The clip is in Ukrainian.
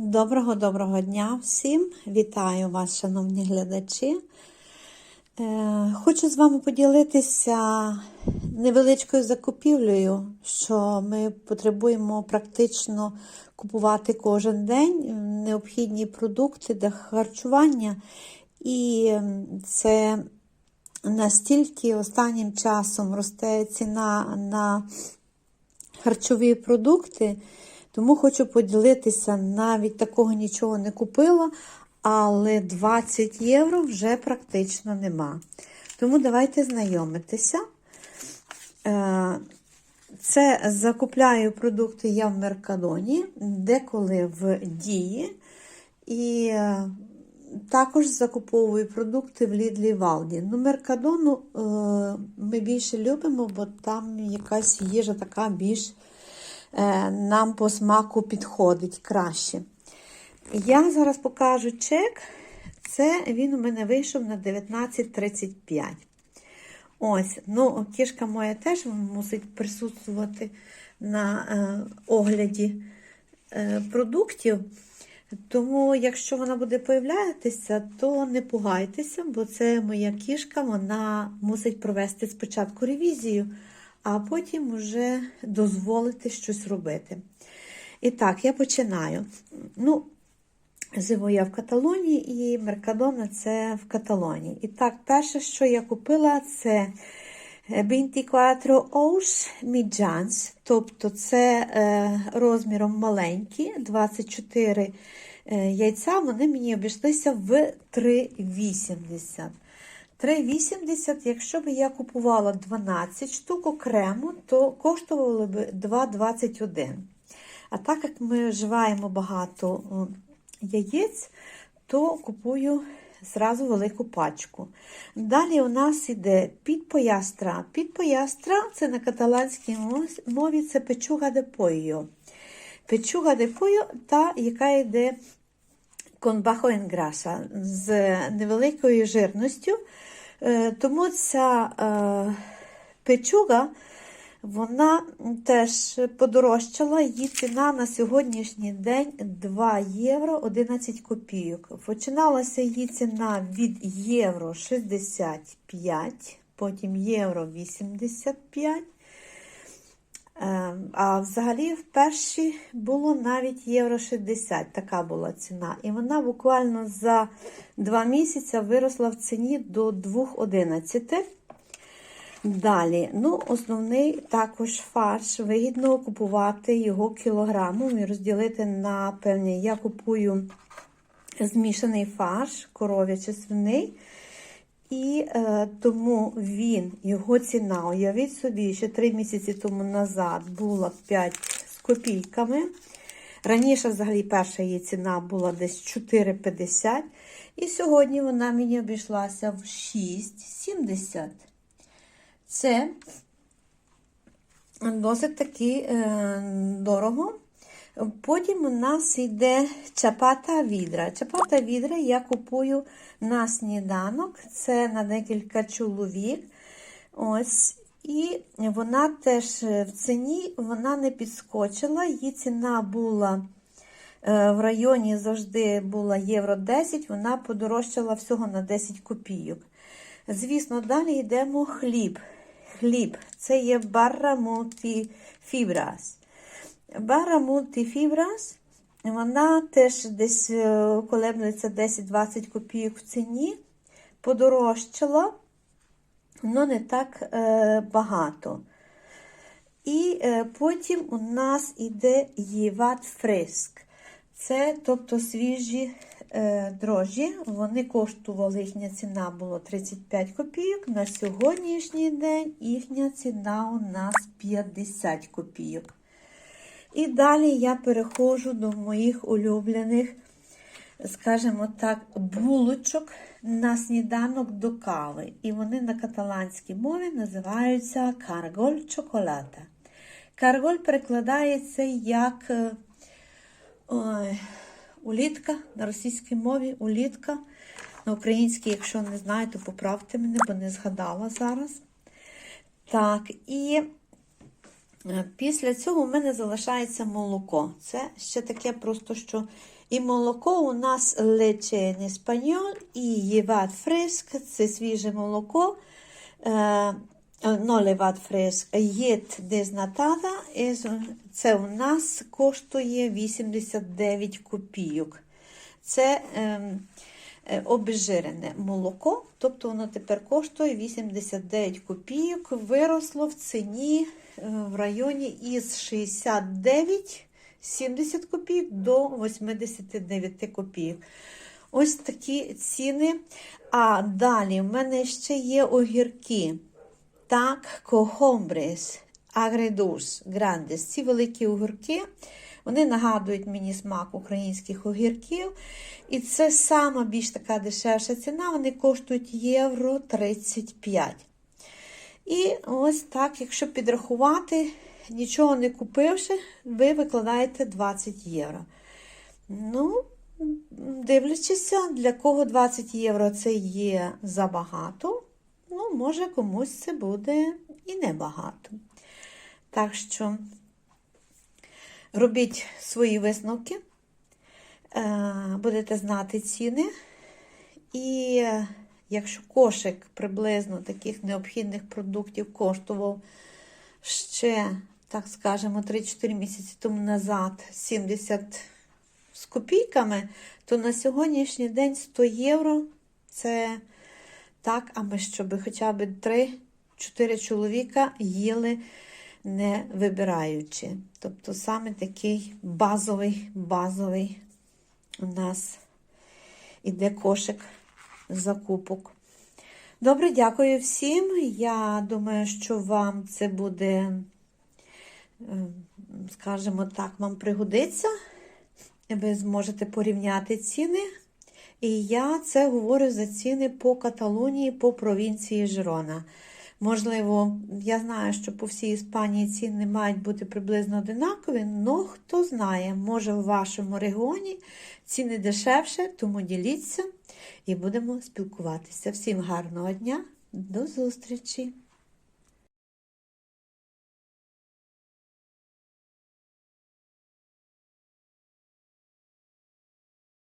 Доброго доброго дня всім! Вітаю вас, шановні глядачі. Е, Хочу з вами поділитися невеличкою закупівлею, що ми потребуємо практично купувати кожен день необхідні продукти для харчування. І це настільки останнім часом росте ціна на харчові продукти. Тому хочу поділитися, навіть такого нічого не купила, але 20 євро вже практично нема. Тому давайте знайомитися. Е, Це закупляю продукти я в Меркадоні, деколи в Дії. І е, також закуповую продукти в Лідлі Валді. Ну, Меркадону е, ми більше любимо, бо там якась їжа така більш нам по смаку підходить краще. Я зараз покажу чек. Це він у мене вийшов на 19,35. Ось, ну, кішка моя теж мусить присутствувати на е, огляді е, продуктів. Тому, якщо вона буде появлятися, то не пугайтеся, бо це моя кішка, вона мусить провести спочатку ревізію, а потім вже дозволити щось робити. І так, я починаю. Ну, Живу я в Каталонії і Меркадона це в Каталонії. І так, перше, що я купила, це 24 Ous Midjans, тобто це е, розміром маленькі, 24 е, яйця, вони мені обійшлися в 3,80. 3,80, якщо б я купувала 12 штук окремо, то коштувало б 2,21. А так як ми вживаємо багато яєць, то купую зразу велику пачку. Далі у нас йде підпоястра. Підпоястра це на каталанській мові це печуга де пойо. Печуга де пойо, та яка йде конбахо з невеликою жирністю. Тому ця е, печуга вона теж подорожчала, її ціна на сьогоднішній день 2 євро 11 копійок. Починалася її ціна від євро 65, потім євро 85. А взагалі в першій було навіть євро 60, така була ціна. І вона буквально за 2 місяці виросла в ціні до 2,11. Далі, ну, основний також фарш. Вигідно купувати його кілограмом і розділити на певні. Я купую змішаний фарш, коров'ячий свиний. І е, тому він, його ціна, уявіть собі, ще 3 місяці тому назад була 5 з копійками. Раніше, взагалі, перша її ціна була десь 4,50. І сьогодні вона мені обійшлася в 6,70. Це досить таки е, дорого. Потім у нас йде чапата відра. Чапата відра я купую на сніданок, це на декілька чоловік. Ось. І вона теж в ціні вона не підскочила. Її ціна була е, в районі завжди була євро 10, вона подорожчала всього на 10 копійок. Звісно, далі йдемо хліб. Хліб це є барра мультифібрас. Барра мультифібрас, вона теж десь колеблеться 10-20 копійок в ціні, подорожчала, але не так е, багато. І е, потім у нас іде єват фриск. Це тобто свіжі е, дрожжі. Вони коштували, їхня ціна була 35 копійок. На сьогоднішній день їхня ціна у нас 50 копійок. І далі я переходжу до моїх улюблених, скажімо так, булочок на сніданок до кави. І вони на каталанській мові називаються карголь чоколата. Карголь перекладається як. Ой, улітка на російській мові, улітка. На українській, якщо не знаю, то поправте мене, бо не згадала зараз. Так, і Після цього у мене залишається молоко. Це ще таке просто, що І молоко у нас лече en español і єват фреск, це свіже молоко. Е, No levat єт дезнатада, це у нас коштує 89 копійок. Це ем, е, обезжирене молоко, тобто воно тепер коштує 89 копійок, виросло в ціні е, в районі із 69 70 копійок до 89 копійок. Ось такі ціни. А далі в мене ще є огірки. Так, кохомбрес, агредус, грандес. Ці великі огірки. Вони нагадують мені смак українських огірків. І це сама більш така дешевша ціна. Вони коштують євро 35. І ось так, якщо підрахувати, нічого не купивши, ви викладаєте 20 євро. Ну, дивлячися, для кого 20 євро це є забагато. Ну, може, комусь це буде і небагато. Так що робіть свої висновки, е, будете знати ціни. І е, якщо кошик приблизно таких необхідних продуктів коштував ще, так скажемо, 3-4 місяці тому назад 70 з копійками, то на сьогоднішній день 100 євро це так, аби щоб хоча б 3-4 чоловіка їли не вибираючи. Тобто саме такий базовий, базовий у нас іде кошик закупок. Добре, дякую всім. Я думаю, що вам це буде, скажімо так, вам пригодиться. Ви зможете порівняти ціни. І я це говорю за ціни по Каталонії, по провінції Жирона. Можливо, я знаю, що по всій Іспанії ціни мають бути приблизно одинакові, але хто знає, може в вашому регіоні ціни дешевше, тому діліться і будемо спілкуватися. Всім гарного дня, до зустрічі!